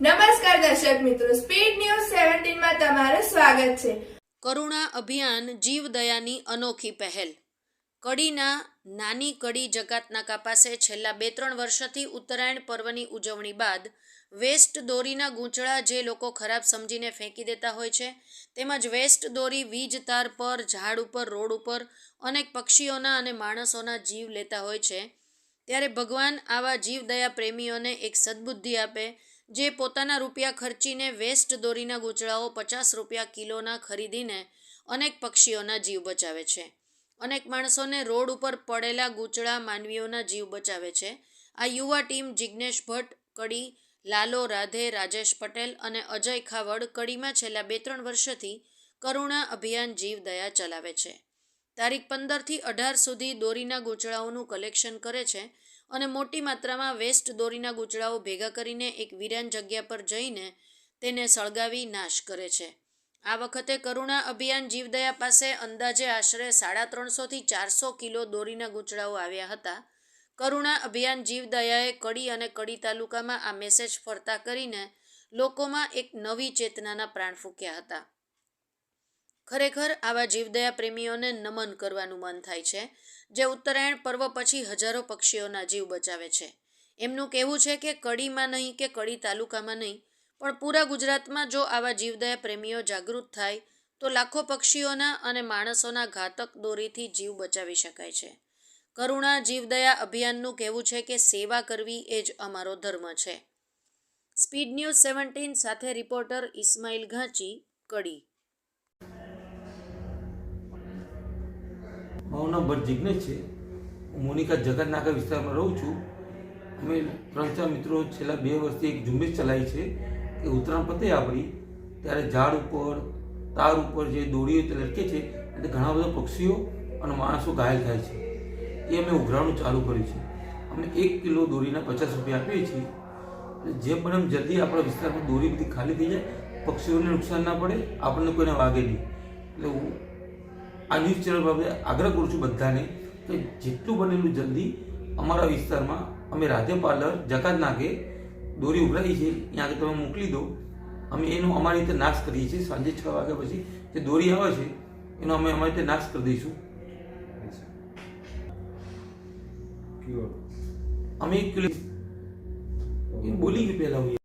નમસ્કાર દર્શક મિત્રો સ્પીડ ન્યૂઝ સેવન્ટીનમાં તમારું સ્વાગત છે. કરુણા અભિયાન જીવદયાની અનોખી પહેલ. કડીના નાની કડી જકાતનાકા પાસે છેલ્લા બે ત્રણ વર્ષથી ઉત્તરાયણ પર્વની ઉજવણી બાદ વેસ્ટ દોરીના ગૂંચળા જે લોકો ખરાબ સમજીને ફેંકી દેતા હોય છે, તેમજ વેસ્ટ દોરી વીજ તાર પર, ઝાડ ઉપર, રોડ ઉપર અનેક પક્ષીઓના અને માણસોના જીવ લેતા હોય છે, ત્યારે ભગવાન આવા જીવદયા પ્રેમીઓને એક સદબુદ્ધિ આપે જે પોતાના રૂપિયા ખર્ચીને વેસ્ટ દોરીના ગૂંચળાઓ પચાસ રૂપિયા કિલોના ખરીદીને અનેક પક્ષીઓના જીવ બચાવે છે. અનેક માણસોને રોડ ઉપર પડેલા ગૂંચળા માનવીઓના જીવ બચાવે છે. આ યુવા ટીમ જિજ્ઞેશ ભટ્ટ, કડી, લાલો, રાધે, રાજેશ પટેલ અને અજય ખાવડ કડીમાં છેલ્લા બે ત્રણ વર્ષથી કરુણા અભિયાન જીવ દયા ચલાવે છે. તારીખ પંદરથી અઢાર સુધી દોરીના ગૂંચળાઓનું કલેક્શન કરે છે. અને મોટી માત્રામાં વેસ્ટ દોરીના ગૂંચળાઓ ભેગા કરીને એક વિરાન જગ્યા પર જઈને તેને સળગાવી નાશ કરે છે. આ વખતે કરુણા અભિયાન જીવદયા પાસે અંદાજે આશરે સાડા ત્રણસોથી ચારસો કિલો દોરીના ગૂંચળાઓ આવ્યા હતા. કરુણા અભિયાન જીવદયાએ કડી અને કડી તાલુકામાં આ મેસેજ ફરતા કરીને લોકોમાં એક નવી ચેતનાના પ્રાણ ફૂંક્યા હતા. ખરેખર આવા જીવદયા પ્રેમીઓને નમન કરવાનું મન થાય છે, જે ઉત્તરાયણ પર્વ પછી હજારો પક્ષીઓના જીવ બચાવે છે. એમનું કહેવું છે કે કડીમાં નહીં કે કડી તાલુકામાં નહીં, પણ પૂરા ગુજરાતમાં જો આવા જીવદયા પ્રેમીઓ જાગૃત થાય, તો લાખો પક્ષીઓના અને માણસોના ઘાતક દોરીથી જીવ બચાવી શકાય છે. કરુણા જીવદયા અભિયાનનું કહેવું છે કે સેવા કરવી એ જ અમારો ધર્મ છે. સ્પીડ ન્યૂઝ સેવન્ટીન સાથે રિપોર્ટર ઇસ્માઇલ ઘાંચી, કડી. મારું નામ ભટ્ટ જિજ્ઞેશ છે. હું મોનિકા જગતનાકા વિસ્તારમાં રહું છું. અમે ત્રણ ચાર મિત્રો છેલ્લા બે વર્ષથી એક ઝુંબેશ ચલાવી છે કે ઉત્તરાયણ પતે આપણી, ત્યારે ઝાડ ઉપર, તાર ઉપર જે દોરીઓ તે લટકે છે એટલે ઘણા બધા પક્ષીઓ અને માણસો ઘાયલ થાય છે. એ અમે ઉઘરાણું ચાલુ કર્યું છે. અમે એક કિલો દોરીના પચાસ રૂપિયા આપીએ છીએ. જે પણ એમ જલ્દી આપણા વિસ્તારમાં દોરી બધી ખાલી થઈ જાય, પક્ષીઓને નુકસાન ના પડે, આપણને કોઈને વાગે નહીં. એટલે આ ન્યૂઝ ચેનલ બાબતે આગ્રહ કરું છું બધાને કે જેટલું બનેલું જલ્દી અમારા વિસ્તારમાં અમે રાધે પાર્લર જકાત નાગે દોરી ઉભરાઈ છે ત્યાં આગળ તમે મોકલી દો. અમે એનો અમારી રીતે નાશ કરીએ છીએ. સાંજે છ વાગ્યા પછી જે દોરી આવે છે એનો અમે અમારી રીતે નાશ કરી દઈશું. અમે બોલી ગયું પહેલાં